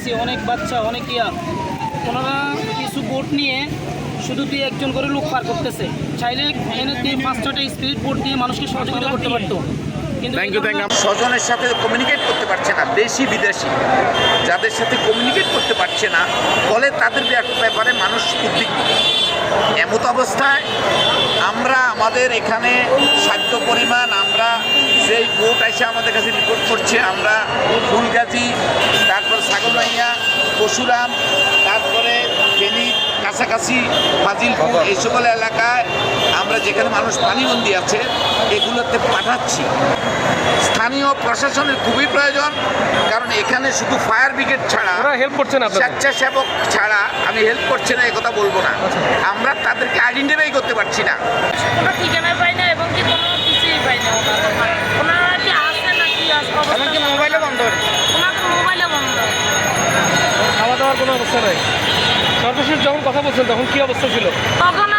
দেখছি অনেক বাচ্চা অনেক ইয়া। ওনারা কিছু বোট নিয়ে শুধু দিয়ে একজন করে লোক পার করতেছে। চাইলে এনে দিয়ে পাঁচ ছটা স্পিড বোট দিয়ে মানুষকে সহযোগিতা করতে পারতো। স্বজনের সাথে কমিউনিকেট করতে পারছে না দেশি বিদেশি। যাদের সাথে কমিউনিকেট করতে পারছে না ফলে তাদের ব্যাপ- ব্যাপারে মানুষ উদ্বিগ্ন। এমত অবস্থায় আমরা আমাদের এখানে সাধ্য পরিমাণ আমরা যেই বোট এসে আমাদের কাছে রিপোর্ট করছে আমরা ছাগলবাইয়া পশুরাম তারপরে ফেনী কাছাকাছি ফাজিলপুর এই সকল এলাকায় আমরা যেখানে মানুষ পানিবন্দি আছে এগুলোতে পাঠাচ্ছি। স্থানীয় প্রশাসনের খুবই প্রয়োজন কারণ এখানে শুধু ফায়ার ব্রিগেড ছাড়া হেল্প করছে না স্বেচ্ছাসেবক ছাড়া আমি হেল্প করছি না কথা বলব না। আমরা তাদেরকে আইডেন্টিফাই করতে পারছি না। ঠিকানা পাই না এবং কি কোনো কিছুই পাই না ওনারা ওনারা কি আসে না কি আসে এমনকি মোবাইলও বন্ধ ওনার মোবাইলে বন্ধ খাওয়া দাওয়ার অবস্থা নাই। সর্বশেষ যখন কথা বলছেন তখন কি অবস্থা ছিল? তখন